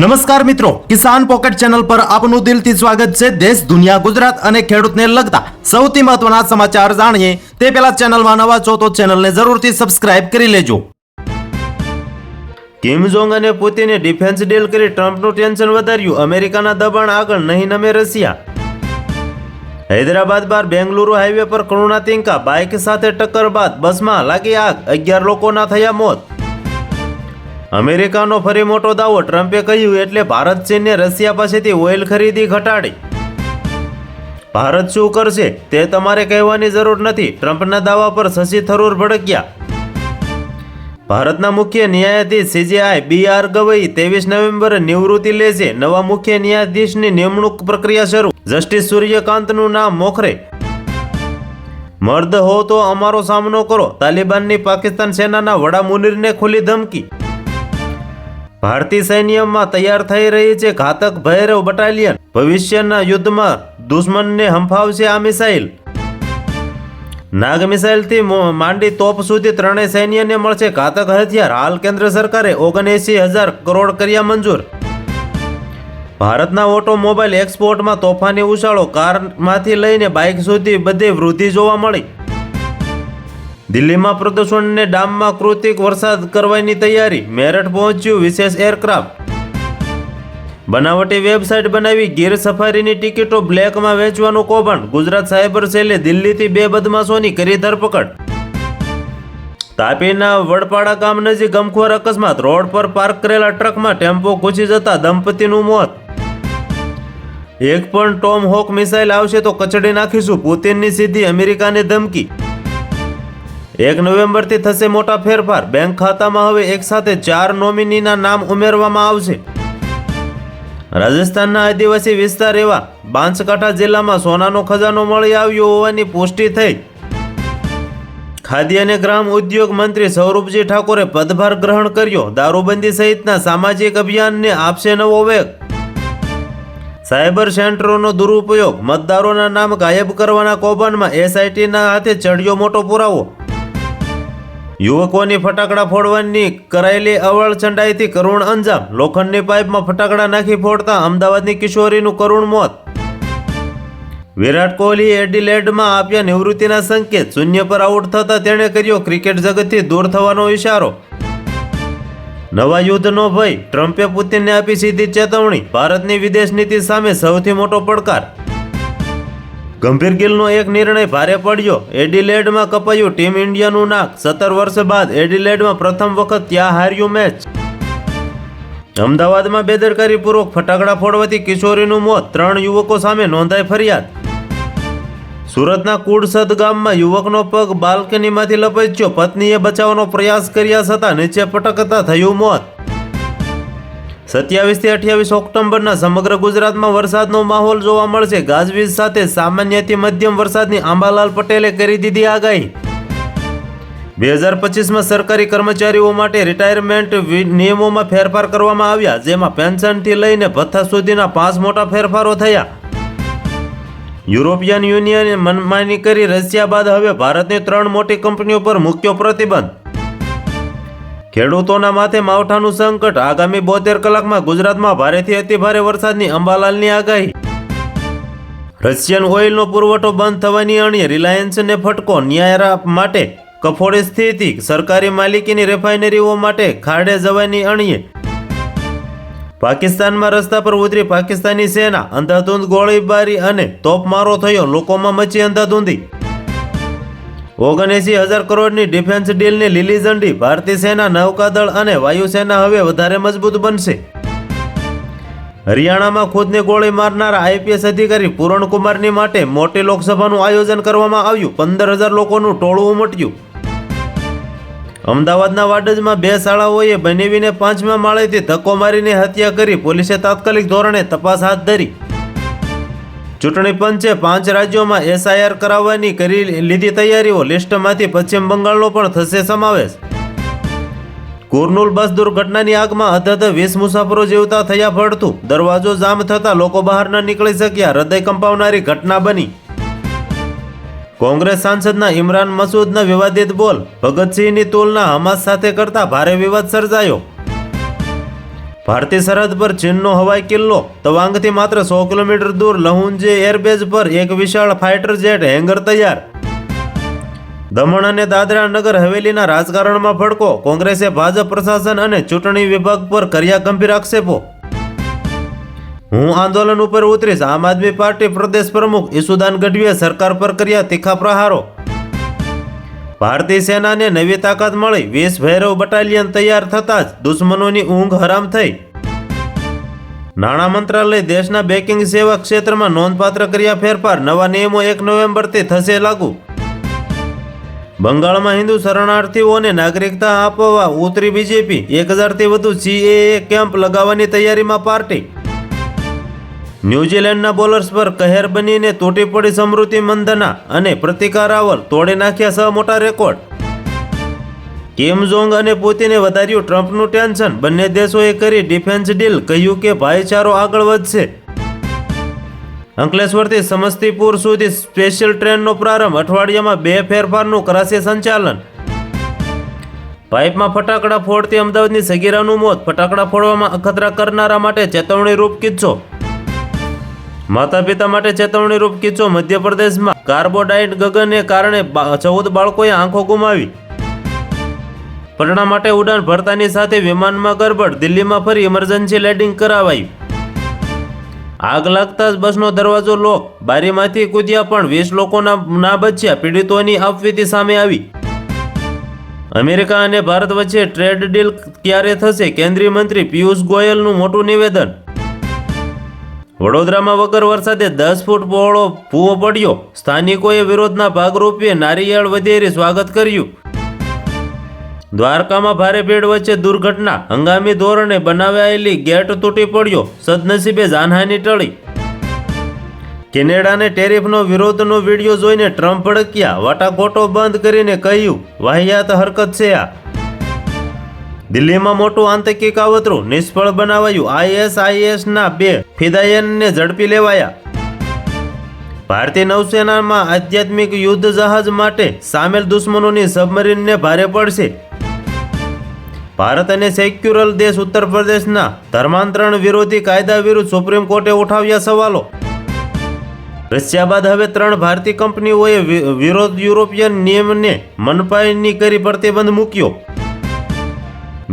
નમસ્કાર મિત્રો, કિસાન pocket channel પર આપનું દિલથી સ્વાગત છે. દેશ, દુનિયા, ગુજરાત અને ખેડૂતને લગતા સૌથી મહત્વના સમાચાર જાણીએ. તે પહેલા ચેનલમાં નવા છો તો ચેનલને જરૂરથી સબસ્ક્રાઇબ કરી લેજો. કિમ જોંગ અને પુતિને ડિફેન્સ ડીલ કરી ટ્રમ્પનું ટેન્શન વધાર્યું. અમેરિકાના દબાણ આગળ નહીં નમે રશિયા. હૈદરાબાદ બાર બેંગલુરુ હાઈવે પર કરુણા તિંકા બાઇક સાથે ટક્કર બાદ બસમાં લાગી આગ. અગિયાર લોકોના થયા મોત. અમેરિકાનો ફરી મોટો દાવો. ટ્રમ્પે કહ્યું, એટલે ભારત ચીનને રશિયા પાસેથી ઓઇલ ખરીદી ઘટાડી. ભારત શું કરશે, તે તમારે કહેવાની જરૂર નથી. ટ્રમ્પના દાવા પર શશી થરૂર ભડક્યા. ભારતના મુખ્ય ન્યાયાધીશ સીજેઆઈ બી આર ગવઈ ત્રેવીસ નવેમ્બરે નિવૃત્તિ લેશે. નવા મુખ્ય ન્યાયાધીશની નિમણૂક પ્રક્રિયા શરૂ. જસ્ટિસ સૂર્યકાંતનું નામ મોખરે. મર્દ હો તો અમારો સામનો કરો. તાલિબાનની પાકિસ્તાન સેનાના વડા મુનિરને ખુલ્લી ધમકી. ભારતીય સૈન્યમાં તૈયાર થઈ રહી છે ઘાતક ભૈરવ બટાલિયન ભવિષ્યના યુદ્ધમાં દુશ્મનને હંફાવશે આ મિસાઇલ. નાગ મિસાઇલથી માંડી તોપ સુધી ત્રણેય સૈન્યને મળશે ઘાતક હથિયાર. હાલ કેન્દ્ર સરકારે ઓગણએંસી હજાર કરોડ કર્યા મંજૂર. ભારતના ઓટોમોબાઈલ એક્સપોર્ટમાં તોફાની ઉછાળો કારમાંથી લઈને બાઇક સુધી બધે વૃદ્ધિ જોવા મળી. દિલ્હીમાં પ્રદૂષણને ડામમાં કૃતિક વરસાદ કરવાની તૈયારી, મેરઠ પહોંચ્યું વિશેષ એરક્રાફ્ટ. બનાવટી વેબસાઇટ બનાવી ગીર સફારીની ટિકિટો બ્લેકમાં વેચવાનું કૌભાંડ, ગુજરાત સાયબર સેલે દિલ્હીથી બે બદમાશોની કરી ધરપકડ. તાપીના વડપાડા ગામ નજીક ગમખોર અકસ્માત, રોડ પર પાર્ક કરેલા ટ્રકમાં ટેમ્પો ઘૂસી જતા દંપતીનું મોત. એક પણ ટોમ હોક મિસાઇલ આવશે તો કચડી નાખીશું, પુતિનની સીધી અમેરિકાને ધમકી. એક નવેમ્બરથી થશે મોટા ફેરફાર. બેંક ખાતામાં હવે એકસાથે ચાર નોમિનીના નામ ઉમેરવામાં આવશે. રાજસ્થાનના આદિવાસી વિસ્તાર એવા બાંસકાંઠા જિલ્લામાં સોનાનો ખજાનો મળી આવ્યો હોવાની પુષ્ટિ થઈ. ખાદ્ય અને ગ્રામ ઉદ્યોગ મંત્રી સૌરભજી ઠાકોરે પદભાર ગ્રહણ કર્યો. દારૂબંધી સહિતના સામાજિક અભિયાનને આપશે નવો વેગ. સાયબર સેન્ટરોનો દુરુપયોગ. મતદારોના નામ ગાયબ કરવાના કૌભાંડમાં એસઆઈટીના હાથે ચડ્યો મોટો પુરાવો. યુવકોની ફટાકડા ફોડવાની કરાયેલી અવળ ચંડાઈથી કરુણ અંજામ. લોખંડની પાઇપમાં ફટાકડા નાખી ફોડતા અમદાવાદની કિશોરીનું કરુણ મોત. વિરાટ કોહલી એડિલેડમાં આપ્યા નિવૃત્તિના સંકેત. શૂન્ય પર આઉટ થતા તેણે કર્યો ક્રિકેટ જગતથી દૂર થવાનો ઇશારો નવા યુદ્ધનો ભય. ટ્રમ્પે પુતિનને આપી સીધી ચેતવણી. ભારતની વિદેશ નીતિ સામે સૌથી મોટો પડકાર. ગંભીર ગિલનો એક નિર્ણય ભારે પડ્યો. એડિલેડમાં કપાયું ટીમ ઇન્ડિયાનું નાક. સત્તર વર્ષ બાદ એડિલેડમાં પ્રથમ વખત ત્યાં હાર્યું મેચ. અમદાવાદમાં બેદરકારીપૂર્વક ફટાકડા ફોડવાથી કિશોરીનું મોત. ત્રણ યુવકો સામે નોંધાઈ ફરિયાદ. સુરતના કુડસદ ગામમાં યુવકનો પગ બાલ્કનીમાંથી લપચ્યો. પત્નીએ બચાવવાનો પ્રયાસ કર્યા છતાં નીચે પટકતા થયું મોત. સત્યાવીસથી અઠ્યાવીસ ઓક્ટોબરના સમગ્ર ગુજરાતમાં વરસાદનો માહોલ જોવા મળશે. ગાજવીજ સાથે સામાન્યથી મધ્યમ વરસાદની આંબાલાલ પટેલે કરી દીધી આગાહી. બે હજાર પચીસમાં સરકારી કર્મચારીઓ માટે રિટાયરમેન્ટ નિયમોમાં ફેરફાર કરવામાં આવ્યા, જેમાં પેન્શનથી લઈને ભથ્થા સુધીના પાંચ મોટા ફેરફારો થયા. યુરોપિયન યુનિયને મનમાની કરી રશિયા બાદ હવે ભારતની ત્રણ મોટી કંપનીઓ પર મૂક્યો પ્રતિબંધ. ખેડૂતોના માથે માવઠાનું સંકટ આગામી બોતેર કલાકમાં ગુજરાતમાં ભારેથી અતિભારે વરસાદની અંબાલાલની આગાહી. રશિયન ઓઇલનો પુરવઠો બંધ થવાની અણીએ રિલાયન્સને ફટકો ન્યાય માટે કફોડી સ્થિતિ સરકારી માલિકીની રિફાઇનરીઓ માટે ખાડે જવાની અણીએ. પાકિસ્તાનમાં રસ્તા પર ઉતરી પાકિસ્તાની સેના અંધાધૂંધ ગોળીબારી અને તોપમારો થયો, લોકોમાં મચી અંધાધૂંધી. ઓગણએંસી હજાર કરોડની ડિફેન્સ ડીલની લીલી ઝંડી ભારતીય સેના, નૌકાદળ અને વાયુસેના હવે વધારે મજબૂત બનશે. હરિયાણામાં ખુદને ગોળી મારનારા આઈપીએસ અધિકારી પૂરણકુમારની માટે મોટી લોકસભાનું આયોજન કરવામાં આવ્યું. પંદર હજાર લોકોનું ટોળું ઉમટ્યું. અમદાવાદના વાડજમાં બે શાળાઓએ બનેવીને પાંચમા માળેથી ધક્કો મારીને હત્યા કરી પોલીસે તાત્કાલિક ધોરણે તપાસ હાથ ધરી. ચૂંટણી પંચે પાંચ રાજ્યોમાં એસઆઈઆર કરાવવાની કરી લીધી તૈયારીઓ. લિસ્ટમાંથી પશ્ચિમ બંગાળનો પણ થશે સમાવેશ. કુરનુલ બસ દુર્ઘટનાની આગમાં અધધ વીસ મુસાફરો જીવતા થયા પડતું દરવાજો જામ થતા લોકો બહાર ન નીકળી શક્યા. હૃદય કંપાવનારી ઘટના બની. કોંગ્રેસ સાંસદના ઇમરાન મસૂદના વિવાદિત બોલ. ભગતસિંહની તુલના હમાસ સાથે કરતા ભારે વિવાદ સર્જાયો. ભારતીય સરહદ પર ચીનનો હવાઈ કિલ્લો તવાંગથી માત્ર સો કિલોમીટર દૂર લહુંજે એરબેઝ પર એક વિશાળ ફાઇટર જેટ હેંગર તૈયાર. દમણ અને દાદરા નગર હવેલીના રાજકારણમાં ભડકો, કોંગ્રેસે ભાજપ પ્રશાસન અને ચૂંટણી વિભાગ પર કર્યા ગંભીર આક્ષેપો. હું આંદોલન ઉપર ઉતરીશ. આમ આદમી પાર્ટી પ્રદેશ પ્રમુખ ઈસુદાન ગઢવીએ સરકાર પર કર્યા તીખા પ્રહારો. ભારતીય સેનાને નવી તાકાત મળી. વીસ ભૈરવ બટાલિયન તૈયાર થતાં જ દુશ્મનોની ઊંઘ હરામ થઈ. નાણાં મંત્રાલય દેશના બેંકિંગ સેવા ક્ષેત્રમાં નોંધપાત્ર કર્યા ફેરફાર નવા નિયમો એક નવેમ્બરથી થશે લાગુ. બંગાળમાં હિન્દુ શરણાર્થીઓને નાગરિકતા આપવા ઉતરી બીજેપી. એક હજારથી વધુ સીએએ કેમ્પ લગાવવાની તૈયારીમાં પાર્ટી. ન્યૂઝીલેન્ડના બોલર્સ પર કહેર બનીને તૂટી પડી સમૃદ્ધિ મંદના અને પ્રતિકાર રાવલ તોડી નાખ્યા સહ મોટા રેકોર્ડ. કિમ જોંગ અને પુતિને વધાર્યું ટ્રમ્પનું ટેન્શન. બંને દેશોએ કરી ડિફેન્સ ડીલ. કહ્યું કે ભાઈચારો આગળ વધશે. અંકલેશ્વરથી સમસ્તીપુર સુધી સ્પેશિયલ ટ્રેનનો પ્રારંભ. અઠવાડિયામાં બે ફેરફારનું કરાશે સંચાલન. પાઇપમાં ફટાકડા ફોડતી અમદાવાદની સગીરાનું મોત. ફટાકડા ફોડવામાં અખતરા કરનારા માટે ચેતવણી રૂપ કિસ્સો. માતા પિતા માટે ચેતવણી રૂપ કિસ્સો મધ્યપ્રદેશમાં કાર્બોડાઇટ ગગનને કારણે ચૌદ બાળકોએ આંખો ગુમાવી. પટણા માટે ઉડાન ભરતાની સાથે વિમાનમાં ગરબડ, દિલ્હીમાં ફરી ઇમરજન્સી લેન્ડિંગ કરાવાયું આગ લાગતા જ બસનો દરવાજો લોક, બારીમાંથી કૂદ્યા પણ વીસ લોકોના ના બચ્યા, પીડિતોની અપવીતિ સામે આવી. અમેરિકા અને ભારત વચ્ચે ટ્રેડ ડીલ ક્યારે થશે? કેન્દ્રીય મંત્રી પિયુષ ગોયલનું મોટું નિવેદન વડોદરામાં વગર વરસાદે દસ ફૂટ પહોળો ભૂવો પડ્યો. સ્થાનિકોએ વિરોધના ભાગરૂપે નારિયેળ વધેરી સ્વાગત કર્યું. દ્વારકામાં ભારે ભીડ વચ્ચે દુર્ઘટના. હંગામી ધોરણે બનાવાયેલી ગેટ તૂટી પડ્યો. સદનસીબે જાનહાની ટળી. કેનેડાને ટેરિફનો વિરોધનો વીડિયો જોઈને ટ્રમ્પ ભડક્યા. વાટાઘોટો બંધ કરીને કહ્યું, વાહિયાત હરકત છે આ. દિલ્હીમાં મોટું આતંકી કાવતરું નિષ્ફળ બનાવાયું. આઈએસઆઈએસના બે ફિદાયનને ઝડપી લેવાયા. ભારતીય નૌસેનામાં આધ્યાત્મિક યુદ્ધ જહાજ માટે સામેલ દુશ્મનોની સબમરીનને ભારે પડશે. ભારત અને સેક્યુરલ દેશ ઉત્તર પ્રદેશના ધર્માંતરણ વિરોધી કાયદા વિરુદ્ધ સુપ્રીમ કોર્ટે ઉઠાવ્યા સવાલો. રશિયા બાદ હવે ત્રણ ભારતીય કંપનીઓએ વિરોધ યુરોપિયન નિયમને મનપાયની કરી પ્રતિબંધ મૂક્યો.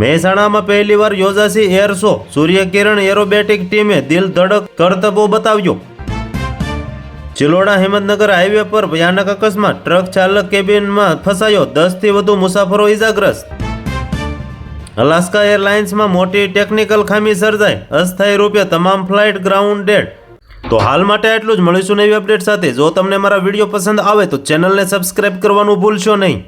મહેસાણામાં પહેલીવાર યોજાશે એર શો. સૂર્યકિરણ એરોબેટિક ટીમે દિલ ધડક કરતબો બતાવ્યો. ચિલોડા હિંમતનગર હાઈવે પર ભયાનક અકસ્માત. ટ્રક ચાલક કેબિનમાં ફસાયો. દસથી વધુ મુસાફરો ઇજાગ્રસ્ત અલાસ્કા એરલાઇન્સમાં મોટી ટેકનિકલ ખામી સર્જાઈ. અસ્થાયી રૂપે તમામ ફ્લાઇટ ગ્રાઉન્ડેડ. તો હાલ માટે આટલું જ. મળીશું નવી અપડેટ સાથે. જો તમને મારા વીડિયો પસંદ આવે તો ચેનલને સબસ્ક્રાઇબ કરવાનું ભૂલશો નહીં.